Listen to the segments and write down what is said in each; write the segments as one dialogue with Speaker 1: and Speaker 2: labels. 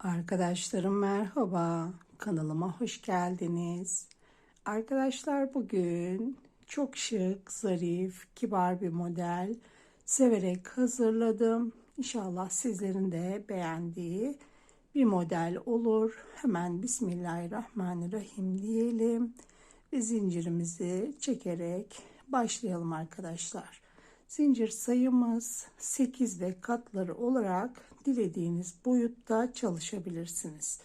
Speaker 1: Arkadaşlarım merhaba. Kanalıma hoş geldiniz. Arkadaşlar bugün çok şık, zarif, kibar bir model severek hazırladım. İnşallah sizlerin de beğendiği bir model olur. Hemen Bismillahirrahmanirrahim diyelim ve zincirimizi çekerek başlayalım arkadaşlar. Zincir sayımız 8 ve katları olarak dilediğiniz boyutta çalışabilirsiniz.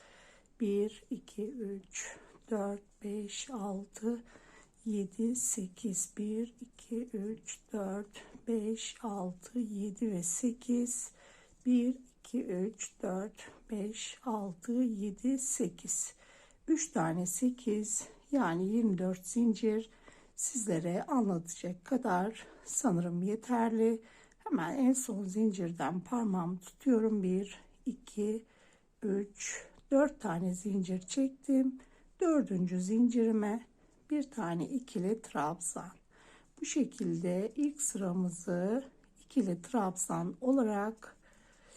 Speaker 1: 1, 2, 3, 4, 5, 6, 7, 8, 1, 2, 3, 4, 5, 6, 7 ve 8, 1, 2, 3, 4, 5, 6, 7, 8. 3 tane 8 yani 24 zincir sizlere anlatacak kadar sanırım yeterli. Hemen en son zincirden parmağımı tutuyorum. 1, 2, 3, 4 tane zincir çektim. Dördüncü zincirime bir tane ikili trabzan. Bu şekilde ilk sıramızı ikili trabzan olarak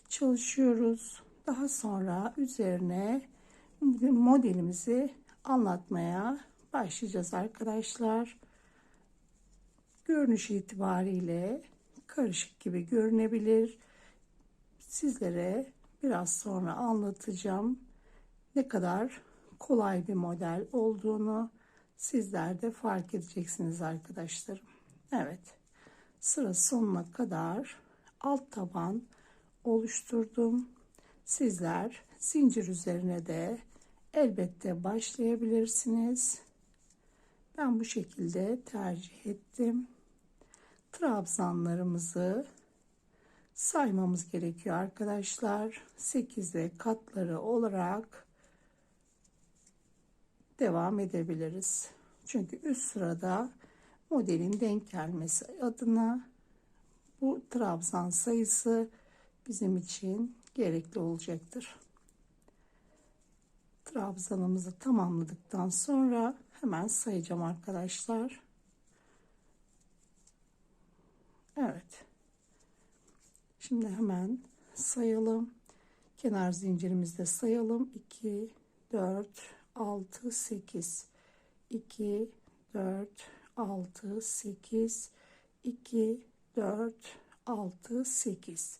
Speaker 1: çalışıyoruz. Daha sonra üzerine modelimizi anlatmaya başlayacağız arkadaşlar. Görünüş itibariyle karışık gibi görünebilir. Sizlere biraz sonra anlatacağım ne kadar kolay bir model olduğunu sizler de fark edeceksiniz arkadaşlarım. Evet sıra sonuna kadar alt taban oluşturdum. Sizler zincir üzerine de elbette başlayabilirsiniz. Ben bu şekilde tercih ettim. Trabzanlarımızı saymamız gerekiyor arkadaşlar. 8 ve katları olarak devam edebiliriz. Çünkü üst sırada modelin denk gelmesi adına bu trabzan sayısı bizim için gerekli olacaktır. Trabzanımızı tamamladıktan sonra hemen sayacağım arkadaşlar. Evet. Şimdi hemen sayalım. Kenar zincirimizde sayalım. 2, 4, 6, 8. 2, 4, 6, 8. 2, 4, 6, 8.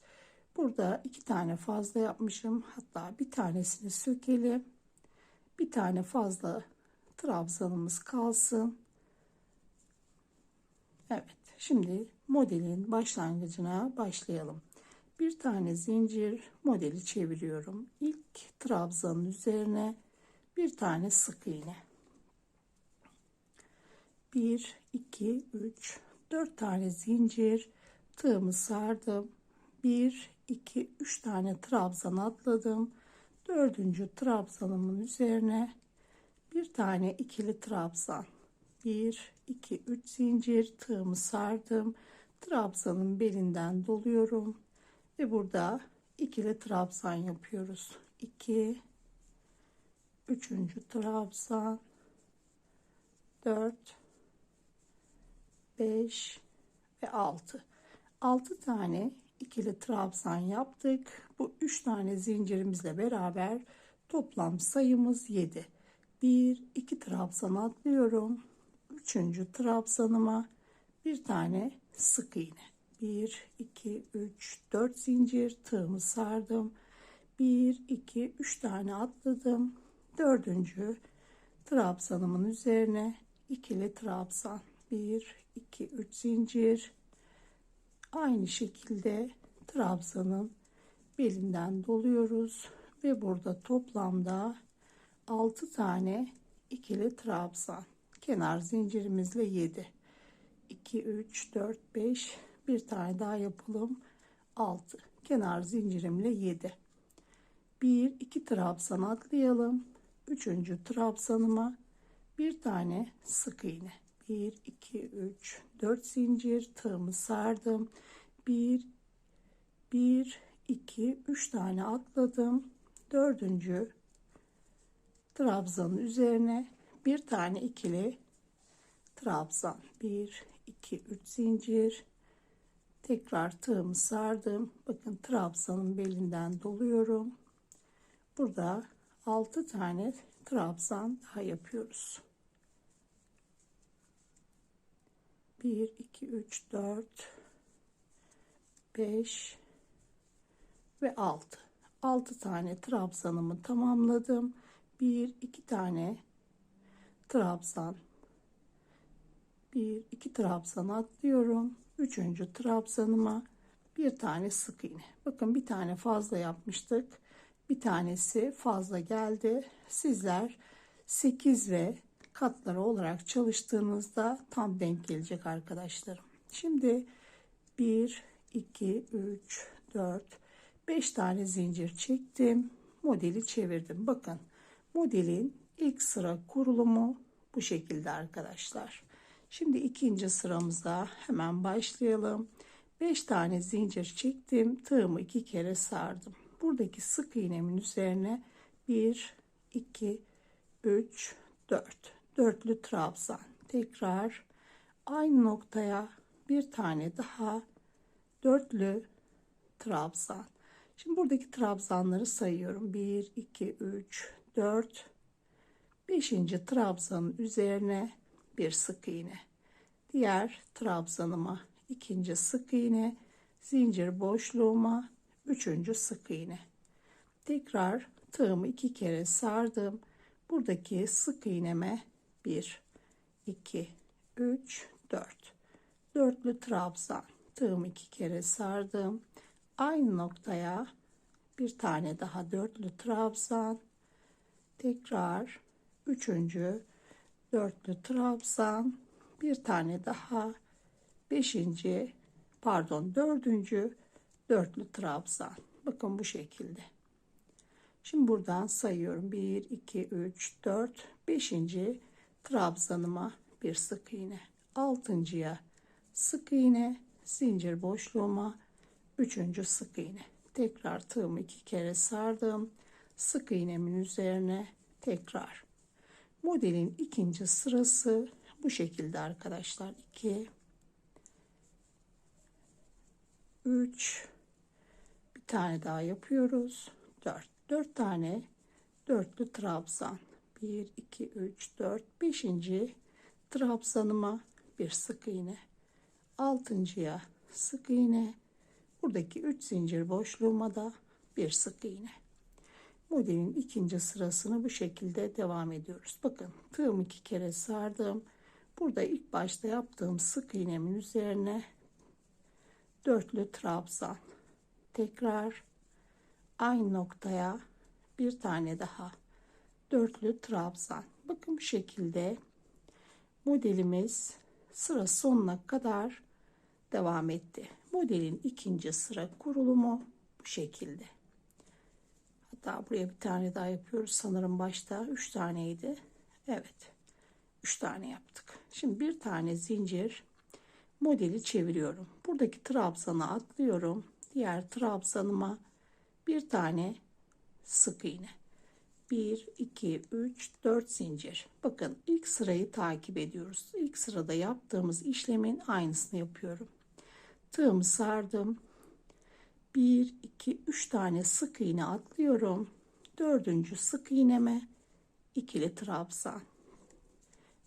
Speaker 1: Burada iki tane fazla yapmışım. Hatta bir tanesini sökelim. Bir tane fazla trabzanımız kalsın. Evet. Şimdi modelin başlangıcına başlayalım. Bir tane zincir modeli çeviriyorum. İlk trabzanın üzerine bir tane sık iğne. 1 2 3 4 tane zincir tığımı sardım. 1 2 3 tane trabzan atladım. Dördüncü trabzanımın üzerine bir tane ikili trabzan 1 2 3 zincir tığımı sardım trabzanın belinden doluyorum ve burada ikili trabzan yapıyoruz 2 3. trabzan 4 5 ve 6 6 tane ikili trabzan yaptık bu 3 tane zincirimizle beraber toplam sayımız 7 1 2 trabzan atlıyorum. 3. trabzanıma bir tane sık iğne. 1 2 3 4 zincir tığımı sardım. 1 2 3 tane atladım. 4. trabzanımın üzerine ikili trabzan. 1 2 3 zincir. Aynı şekilde trabzanın belinden doluyoruz ve burada toplamda 6 tane ikili trabzan kenar zincirimizle 7 2 3 4 5 bir tane daha yapalım. 6 kenar zincirimle 7 1 2 trabzan atlayalım. 3. trabzanıma bir tane sık iğne. 1 2 3 4 zincir. Tığımı sardım. 1 1 2 3 tane atladım. Dördüncü trabzanın üzerine bir tane ikili trabzan. 1 2 3 zincir. Tekrar tığımı sardım. Bakın trabzanın belinden doluyorum. Burada 6 tane trabzan daha yapıyoruz. 1 2 3 4 5 ve 6 6 tane trabzanımı tamamladım. 1 2 tane trabzan 1 2 trabzan atlıyorum. 3. trabzanıma bir tane sık iğne. Bakın bir tane fazla yapmıştık. Bir tanesi fazla geldi. Sizler 8 ve katları olarak çalıştığınızda tam denk gelecek arkadaşlarım. Şimdi 1 2 3 4 5 tane zincir çektim. Modeli çevirdim. Bakın modelin ilk sıra kurulumu bu şekilde arkadaşlar şimdi ikinci sıramızda hemen başlayalım. 5 tane zincir çektim tığımı iki kere sardım. Buradaki sık iğnemin üzerine 1 2 3 4 dörtlü trabzan. Tekrar aynı noktaya bir tane daha dörtlü trabzan. Şimdi buradaki trabzanları sayıyorum. 1 2 3 4 5. trabzanın üzerine bir sık iğne. Diğer trabzanıma ikinci sık iğne zincir boşluğuma üçüncü sık iğne. Tekrar tığımı iki kere sardım. Buradaki sık iğneme 1 2 3 4 dörtlü trabzan. Tığımı iki kere sardım. Aynı noktaya bir tane daha dörtlü trabzan. Tekrar üçüncü dörtlü trabzan bir tane daha beşinci pardon dördüncü dörtlü trabzan bakın bu şekilde. Şimdi buradan sayıyorum. 1 2 3 4 5. trabzanıma bir sık iğne. Altıncıya sık iğne zincir boşluğuma üçüncü sık iğne. Tekrar tığımı iki kere sardım. Sık iğnemin üzerine tekrar modelin ikinci sırası bu şekilde arkadaşlar. 2 3 bir tane daha yapıyoruz. 4 4 tane dörtlü trabzan. 1 2 3 4 5. trabzanıma bir sık iğne. Altıncıya sık iğne. Buradaki 3 zincir boşluğuma da bir sık iğne modelin ikinci sırasını bu şekilde devam ediyoruz. Bakın tığımı iki kere sardım. Burada ilk başta yaptığım sık iğnemin üzerine dörtlü trabzan tekrar aynı noktaya bir tane daha dörtlü trabzan. Bakın bu şekilde modelimiz sıra sonuna kadar devam etti. Modelin ikinci sıra kurulumu bu şekilde hatta buraya bir tane daha yapıyoruz. Sanırım başta üç taneydi. Evet üç tane yaptık. Şimdi bir tane zincir modeli çeviriyorum. Buradaki trabzanı atlıyorum. Diğer trabzanıma bir tane sık iğne. 1 2 3 4 zincir. Bakın ilk sırayı takip ediyoruz. İlk sırada yaptığımız işlemin aynısını yapıyorum. Tığımı sardım 1 2 3 tane sık iğne atlıyorum dördüncü sık iğneme ikili trabzan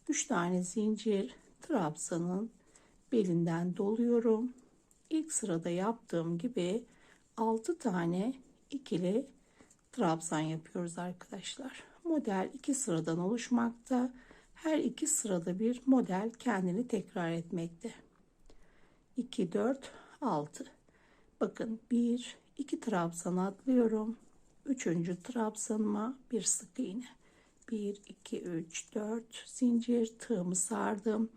Speaker 1: 3 tane zincir trabzanın belinden doluyorum ilk sırada yaptığım gibi 6 tane ikili trabzan yapıyoruz arkadaşlar. Model iki sıradan oluşmakta. Her iki sırada bir model kendini tekrar etmekte. 2 4 6 bakın 1 2 trabzan atlıyorum. Üçüncü trabzanıma bir sık iğne. 1 2 3 4 zincir tığımı sardım.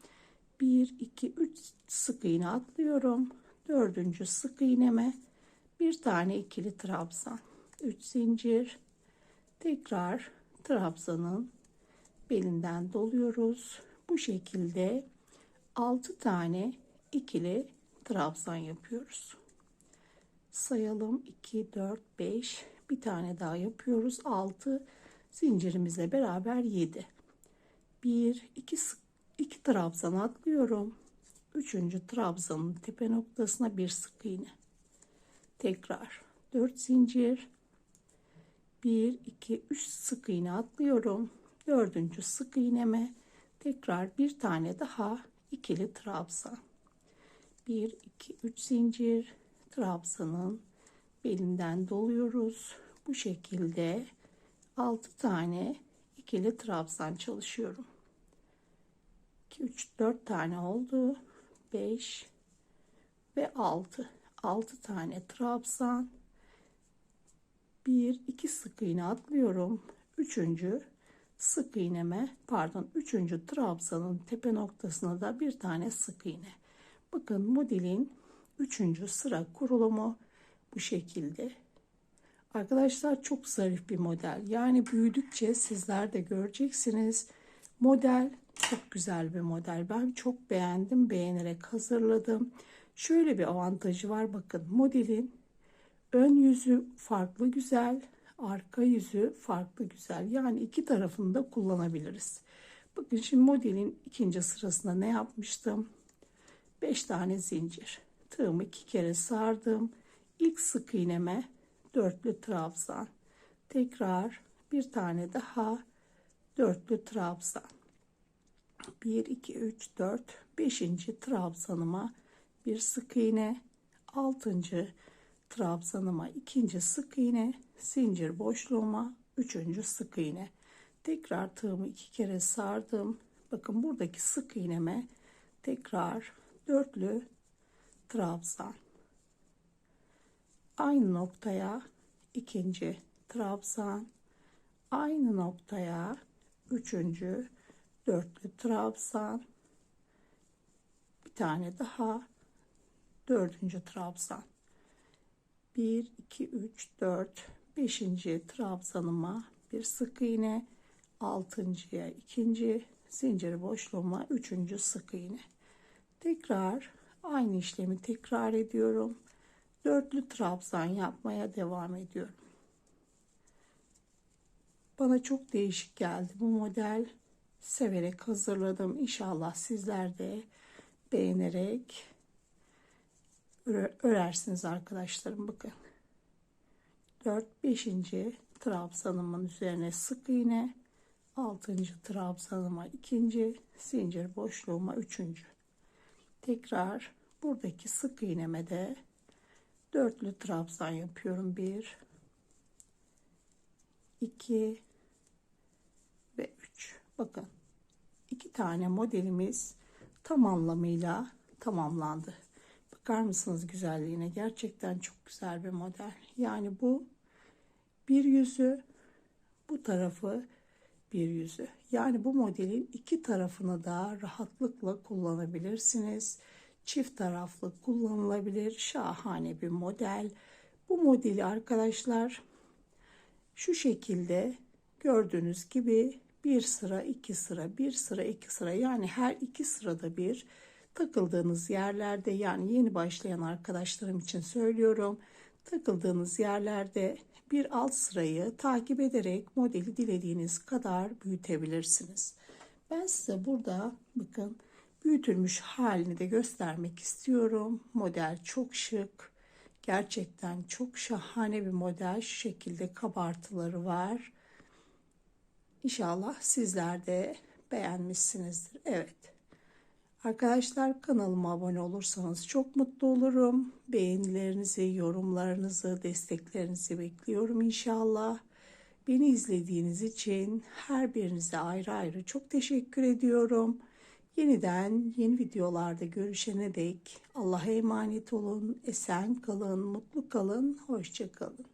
Speaker 1: 1 2 3 sık iğne atlıyorum. Dördüncü sık iğneme bir tane ikili trabzan 3 zincir tekrar trabzanın belinden doluyoruz bu şekilde 6 tane ikili trabzan yapıyoruz sayalım. 2 4 5 bir tane daha yapıyoruz. 6 zincirimizle beraber 7 1 2 2 trabzan atlıyorum. 3. trabzanın tepe noktasına bir sık iğne. Tekrar 4 zincir. 1 2 3 sık iğne atlıyorum. Dördüncü sık iğneme tekrar bir tane daha ikili trabzan. 1 2 3 zincir trabzanın belinden doluyoruz. Bu şekilde 6 tane ikili trabzan çalışıyorum. 2 3 4 tane oldu. 5 ve 6. 6 tane trabzan. 1 2 sık iğne atlıyorum. 3. sık iğneme pardon 3. trabzanın tepe noktasına da bir tane sık iğne. Bakın modelin 3. sıra kurulumu bu şekilde. Arkadaşlar çok zarif bir model. Yani büyüdükçe sizler de göreceksiniz. Model çok güzel bir model. Ben çok beğendim. Beğenerek hazırladım. Şöyle bir avantajı var. Bakın modelin ön yüzü farklı güzel. Arka yüzü farklı güzel. Yani iki tarafını da kullanabiliriz. Bakın şimdi modelin ikinci sırasında ne yapmıştım? 5 tane zincir. Tığımı iki kere sardım. İlk sık iğneme dörtlü trabzan. Tekrar bir tane daha dörtlü trabzan. 1 2 3 4 5. trabzanıma bir sık iğne, 6. trabzanıma ikinci sık iğne, zincir boşluğuma üçüncü sık iğne. Tekrar tığımı iki kere sardım. Bakın buradaki sık iğneme tekrar dörtlü trabzan aynı noktaya ikinci trabzan aynı noktaya üçüncü dörtlü trabzan bir tane daha dördüncü trabzan 1 2 3 4 5. trabzanıma bir sık iğne altıncıya ikinci zincir boşluğuma üçüncü sık iğne. Tekrar aynı işlemi tekrar ediyorum dörtlü trabzan yapmaya devam ediyorum. Bana çok değişik geldi bu model. Severek hazırladım. İnşallah sizler de beğenerek örersiniz arkadaşlarım. Bakın. 4 5. trabzanımın üzerine sık iğne 6. trabzanıma 2. zincir boşluğuma 3. Tekrar buradaki sık iğneme de dörtlü trabzan yapıyorum. Bir, iki ve üç. Bakın iki tane modelimiz tam anlamıyla tamamlandı. Bakar mısınız güzelliğine? Gerçekten çok güzel bir model. Yani bu bir yüzü, bu tarafı bir yüzü. Yani bu modelin iki tarafını da rahatlıkla kullanabilirsiniz çift taraflı kullanılabilir şahane bir model. Bu modeli arkadaşlar şu şekilde gördüğünüz gibi bir sıra iki sıra bir sıra iki sıra yani her iki sırada bir takıldığınız yerlerde yani yeni başlayan arkadaşlarım için söylüyorum takıldığınız yerlerde bir alt sırayı takip ederek modeli dilediğiniz kadar büyütebilirsiniz. Ben size burada bakın büyütülmüş halini de göstermek istiyorum. Model çok şık. Gerçekten çok şahane bir model. Şu şekilde kabartıları var. İnşallah sizler de beğenmişsinizdir. Evet. Arkadaşlar kanalıma abone olursanız çok mutlu olurum. Beğenilerinizi, yorumlarınızı, desteklerinizi bekliyorum inşallah. Beni izlediğiniz için her birinize ayrı ayrı çok teşekkür ediyorum. Yeniden yeni videolarda görüşene dek Allah'a emanet olun, esen kalın, mutlu kalın, hoşça kalın.